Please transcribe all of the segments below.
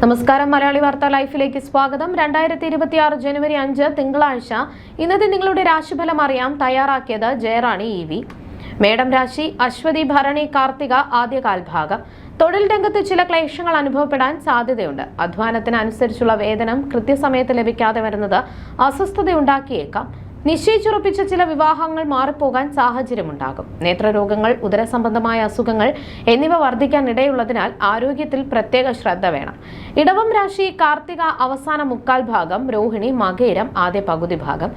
നമസ്കാരം. മലയാളി വാർത്താ ലൈഫിലേക്ക് സ്വാഗതം. രണ്ടായിരത്തി ഇരുപത്തി ആറ് ജനുവരി അഞ്ച് തിങ്കളാഴ്ച ഇന്നത്തെ നിങ്ങളുടെ രാശിഫലം അറിയാം തയ്യാറാക്കിയത് ജയറാണി ഇ വി. മേടം രാശി അശ്വതി ഭരണി കാർത്തിക ആദ്യകാൽഭാഗം തൊഴിൽ രംഗത്ത് ചില ക്ലേശങ്ങൾ അനുഭവപ്പെടാൻ സാധ്യതയുണ്ട്. അധ്വാനത്തിനനുസരിച്ചുള്ള വേതനം കൃത്യസമയത്ത് ലഭിക്കാതെ വരുന്നത് അസ്വസ്ഥതയുണ്ടാക്കിയേക്കാം. നിശ്ചയിച്ചുറപ്പിച്ച ചില വിവാഹങ്ങൾ മാറിപ്പോകാൻ സാഹചര്യമുണ്ടാകും. നേത്രരോഗങ്ങൾ ഉദരസംബന്ധമായ അസുഖങ്ങൾ എന്നിവ വർദ്ധിക്കാൻ ഇടയുള്ളതിനാൽ ആരോഗ്യത്തിൽ പ്രത്യേക ശ്രദ്ധ വേണം. ഇടവം രാശി കാർത്തിക അവസാന മുക്കാൽ ഭാഗം രോഹിണി മകേരം ആദ്യ പകുതി ഭാഗം.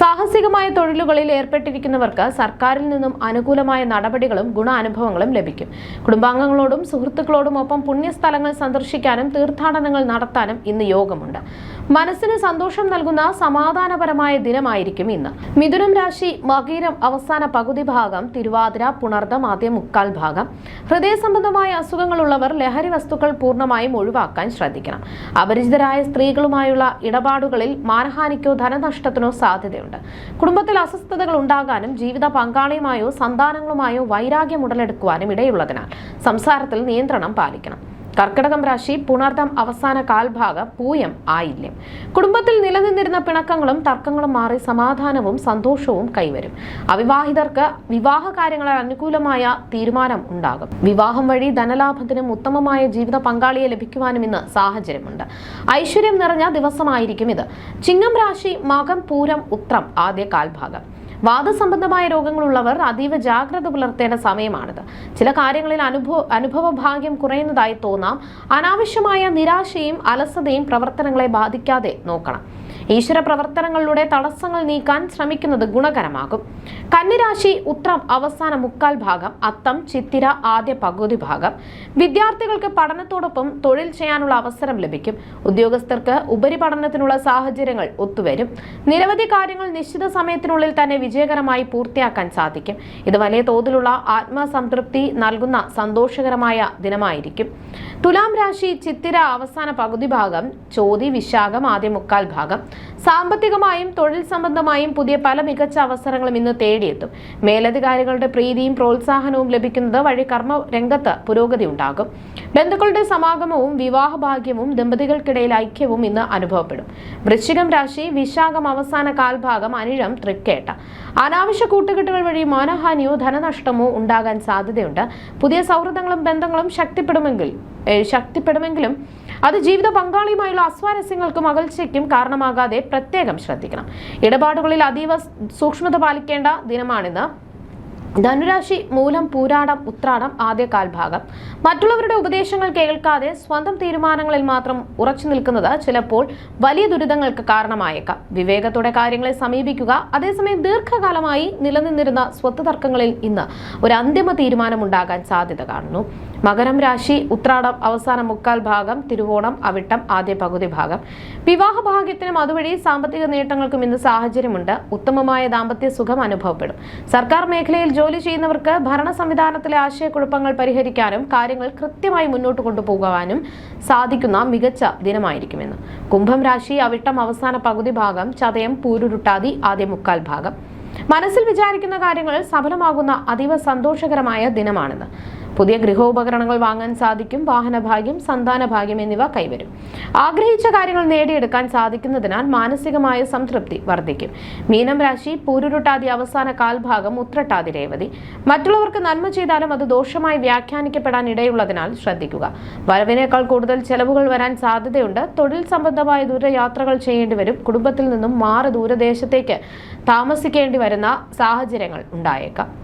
സാഹസികമായ തൊഴിലുകളിൽ ഏർപ്പെട്ടിരിക്കുന്നവർക്ക് സർക്കാരിൽ നിന്നും അനുകൂലമായ നടപടികളും ഗുണാനുഭവങ്ങളും ലഭിക്കും. കുടുംബാംഗങ്ങളോടും സുഹൃത്തുക്കളോടും ഒപ്പം പുണ്യസ്ഥലങ്ങൾ സന്ദർശിക്കാനും തീർത്ഥാടനങ്ങൾ നടത്താനും ഇന്ന് യോഗമുണ്ട്. മനസ്സിന് സന്തോഷം നൽകുന്ന സമാധാനപരമായ ദിനമായിരിക്കും ഇന്ന്. മിഥുനം രാശി മകീരം അവസാന പകുതി ഭാഗം തിരുവാതിര പുണർദം ആദ്യ മുക്കാൽ ഭാഗം. ഹൃദയ സംബന്ധമായ അസുഖങ്ങളുള്ളവർ ലഹരി വസ്തുക്കൾ പൂർണമായും ഒഴിവാക്കാൻ ശ്രദ്ധിക്കണം. അപരിചിതരായ സ്ത്രീകളുമായുള്ള ഇടപാടുകളിൽ മാനഹാനിക്കോ ധനനഷ്ടത്തിനോ സാധ്യതയുണ്ട്. കുടുംബത്തിൽ അസ്വസ്ഥതകൾ ഉണ്ടാകാനും ജീവിത പങ്കാളിയുമായോ സന്താനങ്ങളുമായോ വൈരാഗ്യം ഉടലെടുക്കുവാനും ഇടയുള്ളതിനാൽ സംസാരത്തിൽ നിയന്ത്രണം പാലിക്കണം. കർക്കിടകം രാശി പുണർദം അവസാന കാൽഭാഗ പൂയം ആയില്യം കുടുംബത്തിൽ നിലനിന്നിരുന്ന പിണക്കങ്ങളും തർക്കങ്ങളും മാറി സമാധാനവും സന്തോഷവും കൈവരും. അവിവാഹിതർക്ക് വിവാഹ കാര്യങ്ങളിൽ അനുകൂലമായ തീരുമാനം ഉണ്ടാകും. വിവാഹം വഴി ധനലാഭത്തിനും ഉത്തമമായ ജീവിത പങ്കാളിയെ ലഭിക്കുവാനും ഇന്ന് സാഹചര്യമുണ്ട്. ഐശ്വര്യം നിറഞ്ഞ ദിവസമായിരിക്കും ഇത്. ചിങ്ങം രാശി മകം പൂരം ഉത്രം ആദ്യ കാൽഭാഗം. വാദസംബന്ധമായ രോഗങ്ങളുള്ളവർ അതീവ ജാഗ്രത പുലർത്തേണ്ട സമയമാണിത്. ചില കാര്യങ്ങളിൽ അനുഭവ അനുഭവ ഭാഗ്യം കുറയുന്നതായി തോന്നാം. അനാവശ്യമായ നിരാശയും അലസതയും പ്രവർത്തനങ്ങളെ ബാധിക്കാതെ നോക്കണം. ഈശ്വര പ്രവർത്തനങ്ങളിലൂടെ തടസ്സങ്ങൾ നീക്കാൻ ശ്രമിക്കുന്നത് ഗുണകരമാകും. കന്നിരാശി ഉത്രം അവസാന മുക്കാൽ ഭാഗം അത്തം ചിത്തിര ആദ്യ പകുതി ഭാഗം. വിദ്യാർത്ഥികൾക്ക് പഠനത്തോടൊപ്പം തൊഴിൽ ചെയ്യാനുള്ള അവസരം ലഭിക്കും. ഉദ്യോഗസ്ഥർക്ക് ഉപരിപഠനത്തിനുള്ള സാഹചര്യങ്ങൾ ഒത്തുവരും. നിരവധി കാര്യങ്ങൾ നിശ്ചിത സമയത്തിനുള്ളിൽ തന്നെ വിജയകരമായി പൂർത്തിയാക്കാൻ സാധിക്കും. ഇത് വലിയ തോതിലുള്ള ആത്മസംതൃപ്തി നൽകുന്ന സന്തോഷകരമായ ദിനമായിരിക്കും. തുലാം രാശി ചിത്തിര അവസാന പകുതി ഭാഗം ചോതി വിശാഖം ആദ്യ മുക്കാൽ ഭാഗം. സാമ്പത്തികമായും തൊഴിൽ സംബന്ധമായും പുതിയ പല മികച്ച അവസരങ്ങളും ഇന്ന് തേടിയെത്തും. മേലധികാരികളുടെ പ്രീതിയും പ്രോത്സാഹനവും ലഭിക്കുന്നത് വഴി കർമ്മ രംഗത്ത് പുരോഗതി ഉണ്ടാകും. ബന്ധുക്കളുടെ സമാഗമവും വിവാഹഭാഗ്യവും ദമ്പതികൾക്കിടയിൽ ഐക്യവും ഇന്ന് അനുഭവപ്പെടും. വൃശ്ചികം രാശി വിശാഖം അവസാന കാൽഭാഗം അനിഴം തൃക്കേട്ട. അനാവശ്യ കൂട്ടുകെട്ടുകൾ വഴി മാനഹാനിയോ ധനനഷ്ടമോ ഉണ്ടാകാൻ സാധ്യതയുണ്ട്. പുതിയ സൗഹൃദങ്ങളും ബന്ധങ്ങളും ശക്തിപ്പെടുമെങ്കിൽ ശക്തിപ്പെടുമെങ്കിലും അത് ജീവിത പങ്കാളിയുമായുള്ള അസ്വാരസ്യങ്ങൾക്കും അകൽച്ചയ്ക്കും കാരണമാകാതെ പ്രത്യേകം ശ്രദ്ധിക്കണം. ഇടപാടുകളിൽ അതീവ സൂക്ഷ്മത പാലിക്കേണ്ട ദിനമാണിന്ന്. ധനുരാശി മൂലം പൂരാടം ഉത്രാടം ആദ്യ കാൽഭാഗം മറ്റുള്ളവരുടെ ഉപദേശങ്ങൾ കേൾക്കാതെ സ്വന്തം തീരുമാനങ്ങളിൽ മാത്രം ഉറച്ചു നിൽക്കുന്നത് ചിലപ്പോൾ വലിയ ദുരിതങ്ങൾക്ക് കാരണമായേക്കാം. വിവേകത്തോടെ കാര്യങ്ങളെ സമീപിക്കുക അതേസമയം ദീർഘകാലമായി നിലനിന്നിരുന്ന സ്വത്ത് തർക്കങ്ങളിൽ ഇന്ന് ഒരു അന്തിമ തീരുമാനമുണ്ടാകാൻ സാധ്യത കാണുന്നു. മകരം രാശി ഉത്രാടം അവസാന മുക്കാൽ ഭാഗം തിരുവോണം അവിട്ടം ആദ്യ പകുതി ഭാഗം. വിവാഹ ഭാഗ്യത്തിനും അതുവഴി സാമ്പത്തിക നേട്ടങ്ങൾക്കും ഇന്ന് സാഹചര്യമുണ്ട്. ഉത്തമമായ ദാമ്പത്യ സുഖം അനുഭവപ്പെടും. സർക്കാർ മേഖലയിൽ ജോലി ചെയ്യുന്നവർക്ക് ഭരണ സംവിധാനത്തിലെ ആശയക്കുഴപ്പങ്ങൾ പരിഹരിക്കാനും കാര്യങ്ങൾ കൃത്യമായി മുന്നോട്ട് കൊണ്ടുപോകാനും സാധിക്കുന്ന മികച്ച ദിനമായിരിക്കുമെന്ന്. കുംഭം രാശി അവിട്ടം അവസാന പകുതി ഭാഗം ചതയം പൂരുരുട്ടാതി ആദ്യ മുക്കാൽ ഭാഗം. മനസ്സിൽ വിചാരിക്കുന്ന കാര്യങ്ങൾ സഫലമാകുന്ന അതീവ സന്തോഷകരമായ ദിനമാണിത് പുതിയ ഗൃഹോപകരണങ്ങൾ വാങ്ങാൻ സാധിക്കും വാഹനഭാഗ്യം സന്താനഭാഗ്യം എന്നിവ കൈവരും. ആഗ്രഹിച്ച കാര്യങ്ങൾ നേടിയെടുക്കാൻ സാധിക്കുന്നതിനാൽ മാനസികമായ സംതൃപ്തി വർദ്ധിക്കും. മീനം രാശി പൂരുരുട്ടാതി അവസാന കാൽഭാഗം ഉത്രട്ടാതി രേവതി. മറ്റുള്ളവർക്ക് നന്മ ചെയ്താലും അത് ദോഷമായി വ്യാഖ്യാനിക്കപ്പെടാൻ ഇടയുള്ളതിനാൽ ശ്രദ്ധിക്കുക. വരവിനേക്കാൾ കൂടുതൽ ചെലവുകൾ വരാൻ സാധ്യതയുണ്ട്. തൊഴിൽ സംബന്ധമായ ദൂരയാത്രകൾ ചെയ്യേണ്ടി വരും. കുടുംബത്തിൽ നിന്നും മാറി ദൂരദേശത്തേക്ക് താമസിക്കേണ്ടി വരുന്ന സാഹചര്യങ്ങൾ ഉണ്ടായേക്കാം.